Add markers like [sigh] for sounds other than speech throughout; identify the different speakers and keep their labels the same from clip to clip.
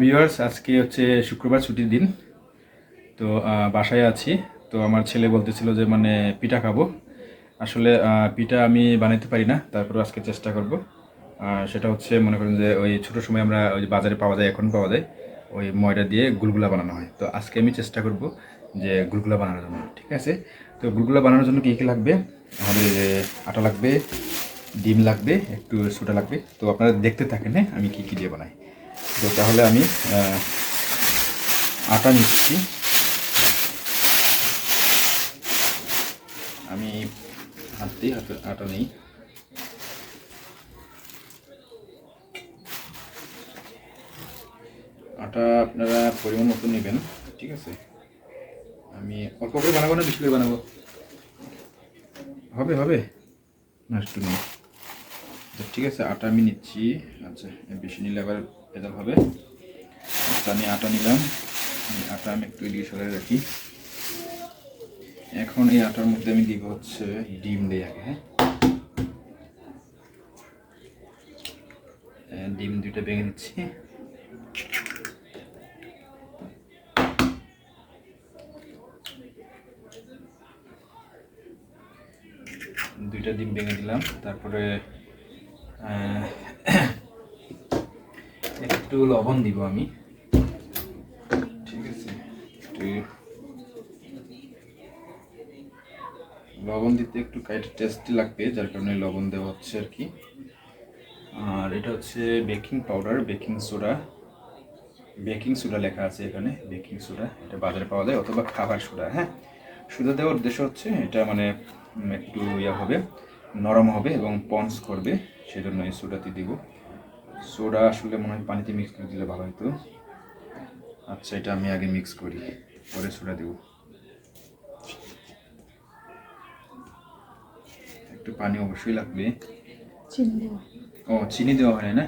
Speaker 1: Viewers আজকে হচ্ছে শুক্রবার ছুটির দিন। তো বাসায় আছি। তো, আমার ছেলে বলতেছিল যে মানে পিঠা খাব। আসলে পিঠা আমি বানাইতে পারি না তারপরে আজকে চেষ্টা করব। সেটা হচ্ছে, মনে করেন যে, ওই ছোটো সময় আমরা ওই বাজারে পাওয়া যায়, এখন পাওয়া যায়, ওই ময়দা দিয়ে গুলগুলা বানানো হয়। তো, আজকে আমি চেষ্টা করব যে, গুলগুলা বানানোর জন্য, ঠিক আছে? তো, গুলগুলা বানানোর জন্য কী কী লাগবে? আমাদের আটা লাগবে, ডিম লাগবে, একটু সোডা লাগবে। তো, আপনারা দেখতে থাকেন হ্যাঁ আমি কী কী দিয়ে বানাই। তো তাহলে আমি আটা নিচ্ছি। আমি হাত দিয়ে আটা নেই। আটা আপনারা পরিমাণ মতো নেবেন, ঠিক আছে? আমি অল্প করে বানাবো না, বেশি করে বানাবো? হবে হবে? না, একটু নেই। আচ্ছা ঠিক আছে, আটা আমি নিচ্ছি। আচ্ছা বেশি নিলে আবার হবে আচ্ছা আমি আটা নিলাম। আটা আমি একটু এদিকে সরে রাখি। এখন এই আটার মধ্যে আমি দিব হচ্ছে ডিম দিই আগে হ্যাঁ? ডিম দুইটা ভেঙে নিচ্ছি। দুইটা ডিম ভেঙে দিলাম। তারপরে একটু লবণ দিব আমি। ঠিক আছে লবণ দিতে একটু কাইট টেস্টি লাগবে, যার কারণে লবণ দেওয়া হচ্ছে আর কি। আর এটা হচ্ছে baking powder baking soda baking soda লেখা আছে এখানে বেকিং সোডা এটা বাজারে পাওয়া যায়, অথবা খাবার সোডা হ্যাঁ? সোডা দেওয়ার উদ্দেশ্য হচ্ছে, এটা মানে একটু ইয়া হবে, নরম হবে এবং পন্স করবে, সেজন্য এই সোডাটি দিব। সোডা আসলে মনে হয় পানিতে মিক্স করে দিলে ভালো হতো আচ্ছা এটা আমি আগে মিক্স করি পরে সোডা দেব। একটু পানি অবশ্যই লাগবে। ও চিনি দেওয়া হয় না?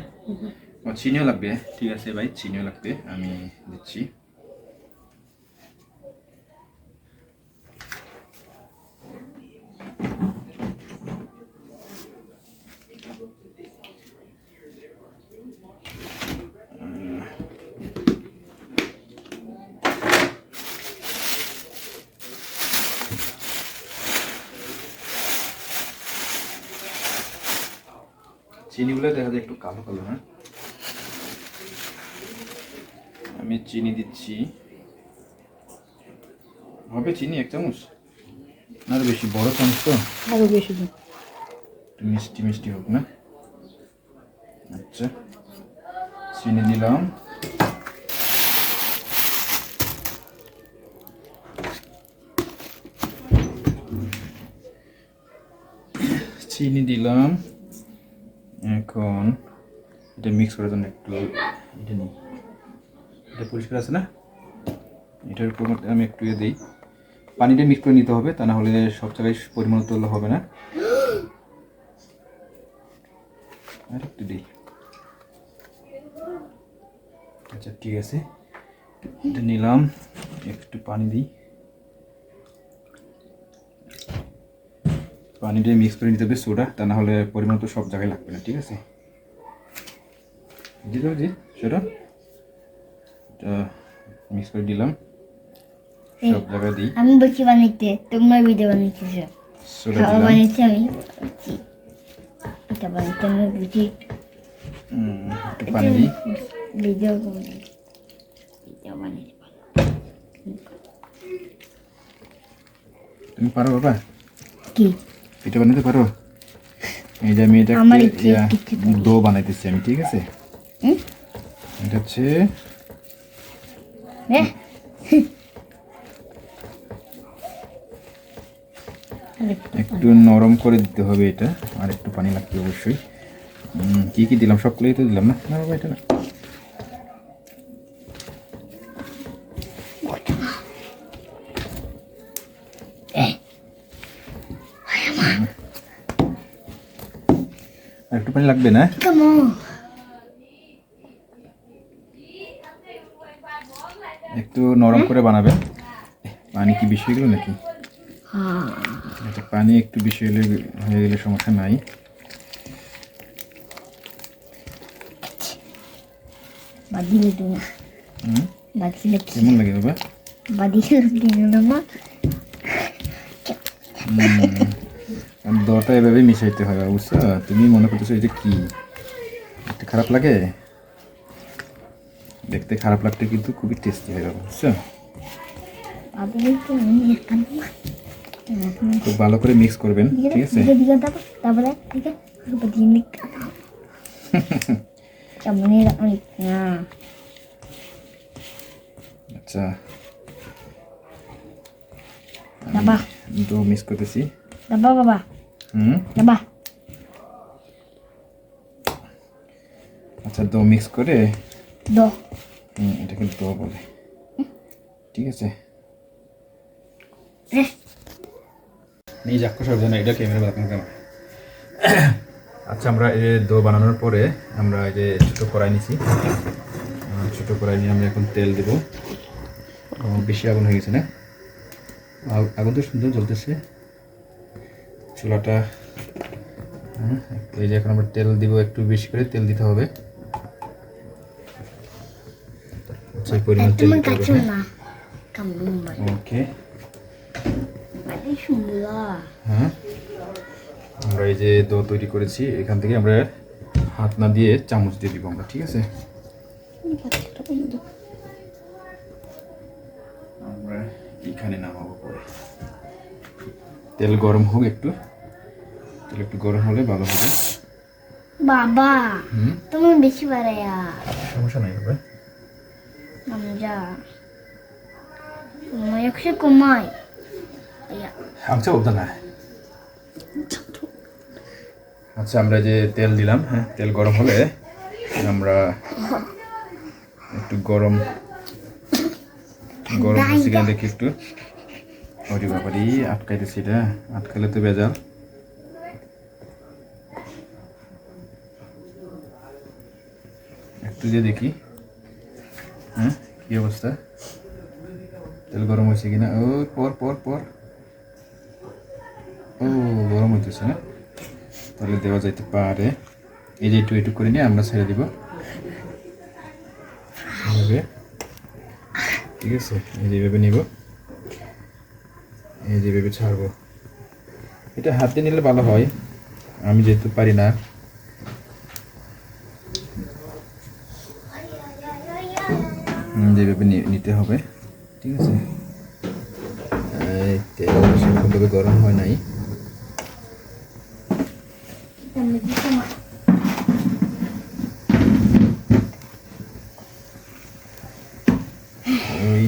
Speaker 1: ও চিনিও লাগবে। ঠিক আছে ভাই চিনিও লাগবে আমি দিচ্ছি। চিনিগুলো দেখা যায় একটু কালো কালো না আমি চিনি দিচ্ছি। হবে চিনি এক চামচ? আরও বেশি বড় চামচ তো?
Speaker 2: আরও বেশি
Speaker 1: একটু মিষ্টি মিষ্টি হোক না? আচ্ছা চিনি দিলাম। চিনি দিলাম। এখন এটা মিক্স করার জন্য একটু এটা নিই। এটা পরিষ্কার আছে না? এটার উপর মধ্যে আমি একটু ইয়ে দিই। পানিটা মিক্স করে নিতে হবে, তা না হলে সব জায়গায় পরিমাণ তুললে হবে না। আর একটু দিই। আচ্ছা ঠিক আছে। এটা নিলাম, একটু পানি দিই। পানিটা মিক্স করে নিতে হবে সোডা তা না হলে পরিমাণ তো সব জায়গায় লাগবে না ঠিক আছে? দিতে হবে সেটা এটা মিক্স করে দিলাম। সব জায়গায় দিই।
Speaker 3: আমি বলছি বানাইতে তোমরা ভিডিও বানাইতেছ
Speaker 1: সোডা দিলাম।
Speaker 3: আমি এটা বানাইতে আমি বুঝি
Speaker 1: পানি দিই।
Speaker 3: ভিডিও ভিডিও
Speaker 1: তুমি পারো বাবা?
Speaker 3: কি?
Speaker 1: এটা বানাতে পারো? এই যে আমি এটা ডো বানাইতেছি আমি ঠিক আছে? এটা হচ্ছে একটু নরম করে দিতে হবে এটা আর একটু পানি লাগবে অবশ্যই। কি কি দিলাম? সবগুলোই তো দিলাম না? না বাবা এটা না। পানি লাগবে না? একটু নরম করে বানাবেন। পানি কি বেশি হয়ে নাকি? পানি একটু বেশি হলে হয়ে গেলে সমস্যা নাই।
Speaker 3: বাদিলে
Speaker 1: হুম?
Speaker 3: বাদিলে
Speaker 1: কেমন লাগে বাবা?
Speaker 3: বাদিলে দিলে না মা
Speaker 1: দটা এভাবে মিশাইতে হয় বুঝছ? তুমি মনে করতেছো এটা কি? একটা খারাপ লাগে? দেখতে খারাপ লাগতে কিন্তু খুবই টেস্টি হয় বাবা বুঝছ? খুব ভালো করে মিক্স করবেন ঠিক আছে?
Speaker 3: তারপর [laughs]
Speaker 1: আচ্ছা ডো মিক্স করতেছি।
Speaker 3: বাবা বাবা।
Speaker 1: হুম
Speaker 3: বাবা
Speaker 1: আচ্ছা ডো মিক্স করে
Speaker 3: দো
Speaker 1: হুম, এটাকে ডো বলে। ঠিক আছে। নিয়ে যাক সব জানা এটা ক্যামেরা বানানো কেমন? আচ্ছা আমরা এই দো বানানোর পরে আমরা এই যে ছোটো কড়াই নিছি। ছোটো কড়াই নিয়ে আমরা এখন তেল দেবো। বেশি আগুন হয়ে গেছে না? আগ- আগুন তো সুন্দর জ্বলতেছে। চুলাটা এই যে এখন আমরা তেল দিব একটু বেশি করে তেল দিতে হবে। পরিমাণ তেল ওকে। হ্যাঁ আমরা এই যে দো তৈরি করেছি এখান থেকে আমরা হাত না দিয়ে চামচ দিয়ে দিব আমরা ঠিক আছে? আমরা এখানে নামাবো পরে। তেল গরম হোক একটু। তেল একটু গরম হলে ভালো হবে।
Speaker 3: বাবা তুমি বেশি পারে
Speaker 1: সমস্যা নাই হবে
Speaker 3: আমজা একশো কমাই।
Speaker 1: আচ্ছা বলতে না আচ্ছা আমরা যে তেল দিলাম হ্যাঁ তেল গরম হলে আমরা একটু গরম গরম হচ্ছে দেখি একটু। ওরে বাবারি আটকাইতেছি এটা। আটকালে তো বেজাল দিয়ে দেখি। হ্যাঁ কি অবস্থা? তেল গরম হয়েছে কিনা? ও, পর পর পর। ও, গরম হইতেছে না? তাহলে দেওয়া যাইতে পারে। এই যে একটু একটু করে নিয়ে আমরা ছেড়ে দিব। ঠিক আছে, এই যে এইভাবে নিব। এই যে এইভাবে ছাড়বো। এটা হাতে নিলে ভালো হয়। আমি যেহেতু পারি না হুম, যেভাবে নি- নিতে হবে ঠিক আছে? এই তেল সেরকমভাবে গরম হয় নাই। ওই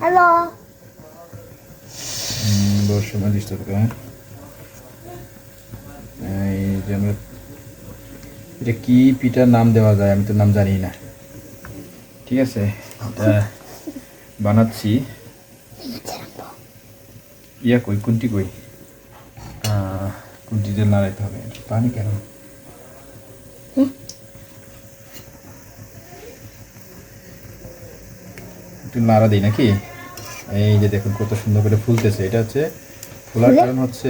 Speaker 3: হ্যালো
Speaker 1: উম, দশ সময় ডিস্টার্ব করে হ্যাঁ এই যে আমরা এটা কি পিঠার নাম দেওয়া যায় আমি তো নাম জানি না। ঠিক আছে? এটা [laughs] বানাচ্ছি। ইয়া কই? কোনটি কই? আহ, কোনটি যে নাড়াইতে হবে। পানি কেন? একটু নাড়া দিই নাকি? এই যে দেখুন কত সুন্দর করে ফুলতেছে। এটা হচ্ছে ফোলার কারণ হচ্ছে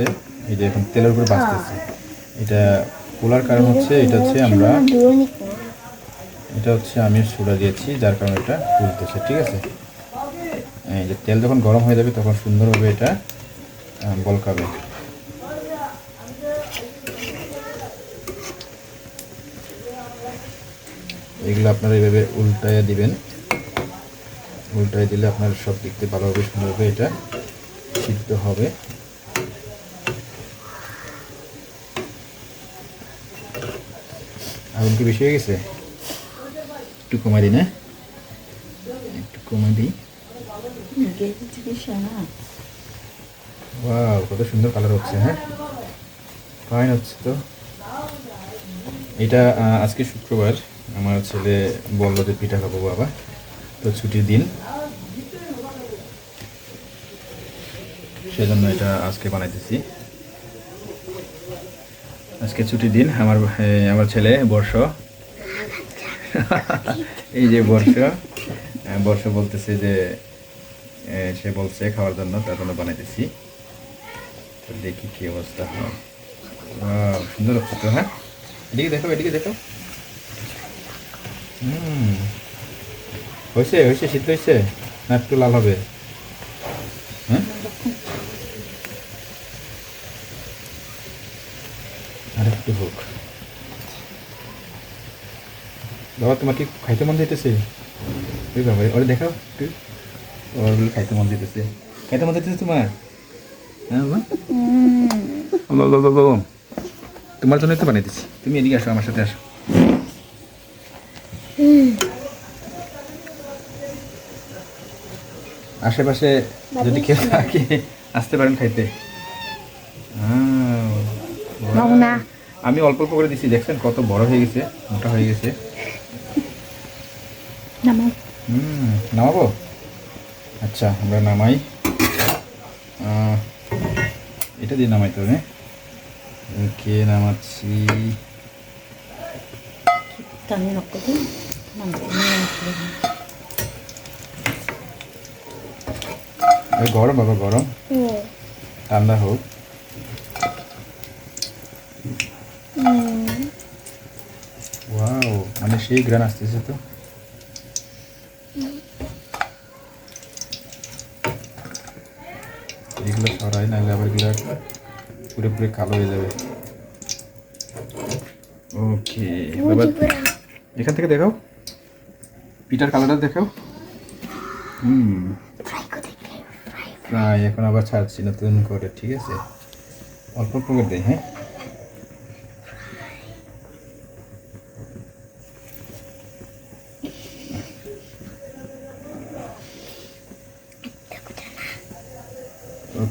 Speaker 1: এই যে এখন তেলের উপরে বাঁচতেছে। এটা ফোলার কারণ হচ্ছে, এটা হচ্ছে আমরা এটা হচ্ছে আমি সোডা দিয়েছি, যার কারণে এটা ফুলতেছে, ঠিক আছে? এই যে তেল যখন গরম হয়ে যাবে, তখন সুন্দরভাবে এটা বলকাবে। এগুলো আপনারা এইভাবে উল্টায় দিবেন। উল্টায় দিলে আপনার সব দিক থেকে ভালোভাবে সুন্দরভাবে এটা সিদ্ধ হবে। আগুন কি বেশি হয়ে গেছে? একটু কমাই দিই, না? একটু কমাই দিই। ওয়াও কত সুন্দর কালার হচ্ছে হ্যাঁ? ফাইন হচ্ছে তো। এটা আজকে শুক্রবার। আমার ছেলে বলল যে পিঠা খাব, বাবা। তো ছুটির দিন। সেজন্য এটা আজকে বানাইতেছি। আজকে ছুটির দিন আমার আমার ছেলে বর্ষ। [laughs] এই যে বর্ষ বর্ষ বলতেছে যে সে বলছে খাওয়ার জন্য তার জন্য বানাইতেছি। তো দেখি কি অবস্থা হয়। সুন্দর হচ্ছে তো হ্যাঁ? এদিকে দেখো এদিকে দেখো। হুম। হয়েছে হয়েছে শীত হয়েছে না একটু লাল হবে হ্যাঁ আর একটু হোক। বাবা তোমার কি খাইতে মন যাইতেছে? ওই বাবা ওরে দেখাও একটু। ওরগুলো খাইতে মন যেতেছে খাইতে মন যেতেছে তোমার? হ্যাঁ বাবা। তোমার জন্যই তো বানাইতেছি। তুমি এদিকে আসো আমার সাথে আসো। আশেপাশে যদি কেউ থাকে আসতে পারেন খাইতে। আহ,
Speaker 3: না।
Speaker 1: আমি অল্প অল্প করে দিচ্ছি দেখছেন কত বড় হয়ে গেছে মোটা হয়ে গেছে। হুম নামাবো? আচ্ছা আমরা নামাই। এটা দিয়ে নামাইতে হবে কে নামাচ্ছি। গরম বাবা গরম। ঠান্ডা হোক। ওয়াও মানে সেই গ্রান আসতেছে তো। এগুলো সরাই নাহলে আবার এগুলো পুরোপুরি কালো হয়ে যাবে। ওকে বাবা এখান থেকে দেখাও। পিটার কালারটা দেখাও। হুম। প্রায় এখন আবার ছাড়ছি নতুন করে ঠিক আছে? অল্প অল্প করে দেয় হ্যাঁ?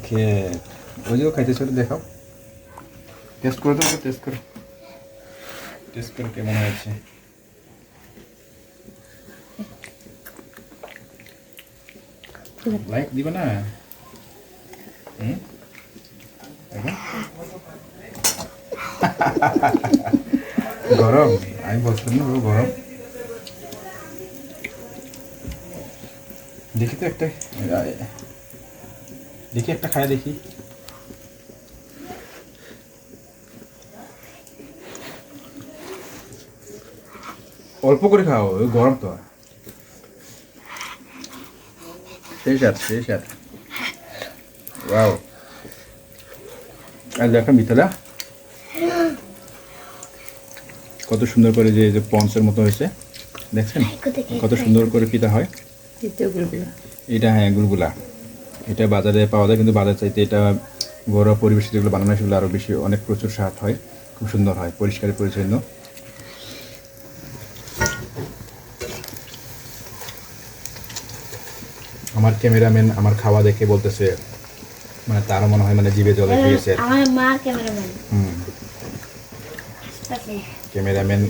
Speaker 1: ওকে। ওই যে খাইতে ছোট দেখাও। টেস্ট করে দাও টেস্ট করো। টেস্ট করে কেমন হয়েছে। লাইক দিবে না? গরম? আমি বলছিলাম না গরম। দেখি তো একটা। দেখি একটা খায় দেখি। অল্প করে খাও ওই গরম তো। সেই সাথে সেই সাথে ওয়াও। আর দেখো কত সুন্দর করে যে যে পঞ্চের মতো হয়েছে। দেখছেন? কত সুন্দর করে পিতা হয়। এটা হ্যাঁ গুলগুলা। এটা বাজারে পাওয়া যায় কিন্তু বাজার চাইতে এটা ঘরোয়া পরিবেশে যেগুলো বানানো হয় সেগুলো আরও বেশি অনেক প্রচুর স্বাদ হয় খুব সুন্দর হয় পরিষ্কার পরিচ্ছন্ন। আমার ক্যামেরাম্যান আমার খাওয়া দেখে বলতেছে মানে তারও মনে হয় মানে জিভে জলে খেয়েছে। আর কি।
Speaker 3: আমার মা ক্যামেরাম্যান।
Speaker 1: হুম। ক্যামেরাম্যান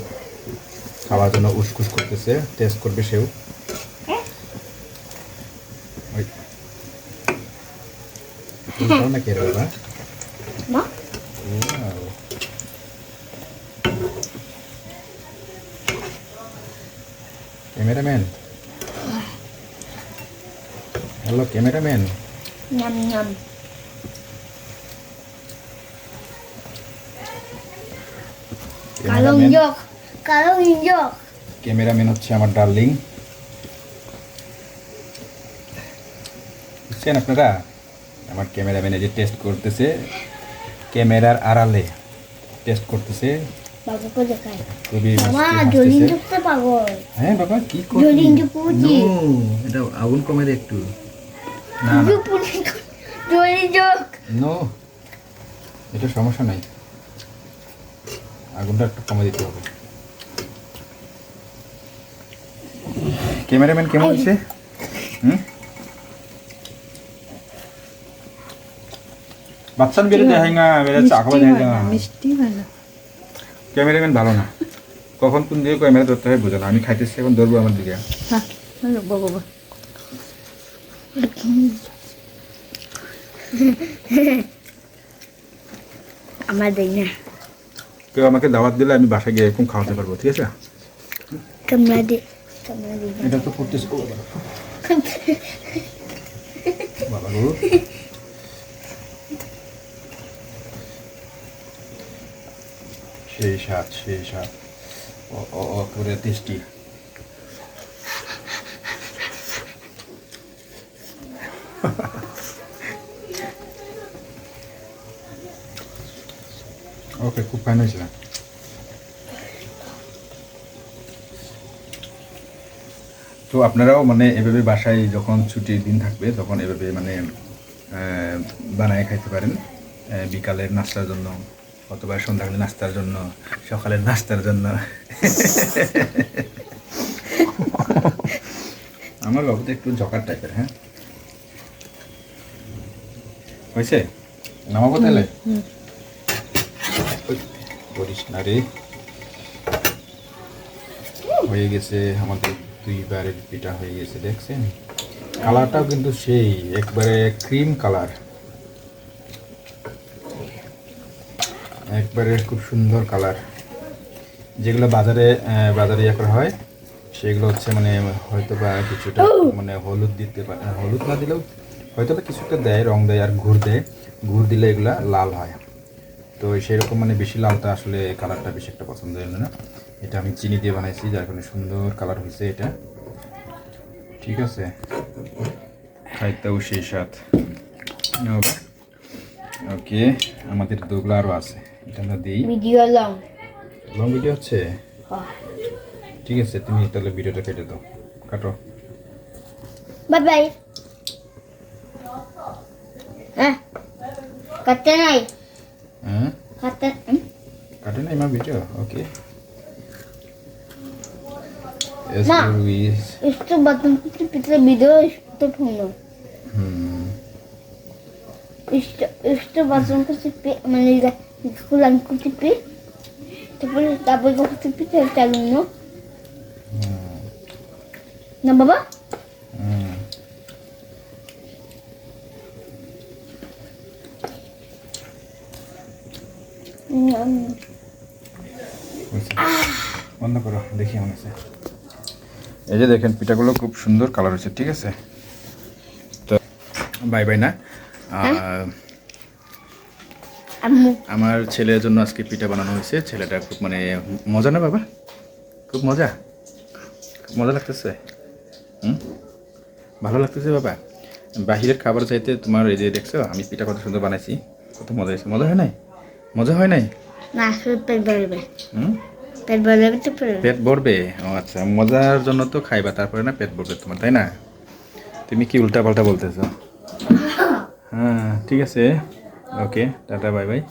Speaker 1: খাওয়ার জন্য উসকুস করতেছে টেস্ট করবে সেও। তুমি খাও নাকি এর বাবা
Speaker 3: মা
Speaker 1: Wow. ক্যামেরাম্যান হ্যালো ক্যামেরাম্যান
Speaker 3: নাম নাম কালো
Speaker 1: ক্যামেরাম্যান
Speaker 3: ইঞ্জক কালো ইঞ্জক
Speaker 1: ক্যামেরাম্যান হচ্ছে আমার ডার্লিং বুঝছেন আপনারা আমার ক্যামেরাম্যান যে টেস্ট করতেছে ক্যামেরার আড়ালে টেস্ট করতেছে। খুবই হ্যাঁ বাবা কি এটা আগুন কমে দে একটু। না না। নো এটা সমস্যা নাই। আগুনটা একটু কমে দিতে হবে। ক্যামেরাম্যান কেমন হচ্ছে হুম? বাচ্চান বেরিয়ে দেখাই না বেরিয়ে চা খাওয়া যায়
Speaker 2: মিষ্টি হয় না।
Speaker 1: ক্যামেরাম্যান ভালো না। কখন কোন দিকে ক্যামেরা ধরতে হয় বোঝো না আমি খাইতেছি এখন ধরবো আমার দিকে।
Speaker 2: হ্যাঁ বাবা বাবা
Speaker 3: আমার দেই না।
Speaker 1: কেউ আমাকে দাওয়াত দিলে আমি বাসায় গিয়ে এরকম খাওয়াতে পারব ঠিক আছে?
Speaker 3: দি দি
Speaker 1: এটা তো করতেছি। [laughs] বাবা সেই স্বাদ সেই স্বাদ। করে টেস্টি ওকে, খুব ফাইন হয়েছিল তো আপনারাও মানে এভাবে বাসায় যখন ছুটির দিন থাকবে, তখন এভাবে মানে বানায় খাইতে পারেন বিকালের নাস্তার জন্য। অথবা সন্ধ্যাকালে নাস্তার জন্য সকালের নাস্তার জন্য। আমার বাবুতে একটু জকার টাইপের হ্যাঁ? হয়েছে? নামাবো তাহলে? ওই, করিস না রে। হয়ে গেছে আমাদের দুইবারের পিঠা হয়ে গেছে দেখছেন? কালারটাও কিন্তু সেই একবারে ক্রিম কালার একবারে খুব সুন্দর কালার। যেগুলো বাজারে বাজারে ইয়ে করা হয় সেগুলো হচ্ছে মানে হয়তো বা কিছুটা মানে হলুদ দিতে পারে হলুদ না দিলেও হয়তো বা কিছুটা দেয় রং দেয় আর ঘুর দেয়। ঘুর দিলে এগুলা লাল হয়। তো সেরকম মানে বেশি লালটা আসলে কালারটা বেশি একটা পছন্দ হলো না। এটা আমি চিনি দিয়ে বানাইছি যার কারণে সুন্দর কালার হয়েছে এটা। ঠিক আছে? খাইতেও সেই স্বাদ। ওকে আমাদের দোগলা আরও আছে। এটা আমরা দিই।
Speaker 3: ভিডিও লং
Speaker 1: লং ভিডিও হচ্ছে? ঠিক আছে তুমি তাহলে ভিডিওটা কেটে দাও। কাটো।
Speaker 3: বাই বাই হ্যাঁ কাটতে নাই?
Speaker 1: হ্যাঁ?
Speaker 3: কাটতে
Speaker 1: কাটে না আমার video okay S. Luis
Speaker 3: esto puno.
Speaker 1: হুম।
Speaker 3: Esto esto botón que se pe manera esculan que pe. Tapos tapos ko se pita el alumno. Na baba?
Speaker 1: হুম বন্ধ করো দেখি আমার আছে এই যে দেখেন পিঠাগুলো খুব সুন্দর কালার হয়েছে ঠিক আছে তো বাই বাই না. আমার ছেলের জন্য আজকে পিঠা বানানো হয়েছে। ছেলেটা খুব মানে মজা না বাবা? খুব মজা। খুব মজা লাগতেছে। হুম? ভালো লাগতেছে বাবা। বাহিরের খাবার চাইতে তোমার এই যে দেখছ আমি পিঠা কত সুন্দর বানাইছি। কত মজা হয়েছে। মজা হয় নাই? মজা হয় নাই?
Speaker 3: তো
Speaker 1: পেট ভরবে। ও আচ্ছা মজার জন্য তো খাইবা তারপরে না পেট ভরবে তোমার তাই না? তুমি কি উল্টা পাল্টা বলতেছো? [laughs] হ্যাঁ ঠিক আছে। ওকে টাটা বাই বাই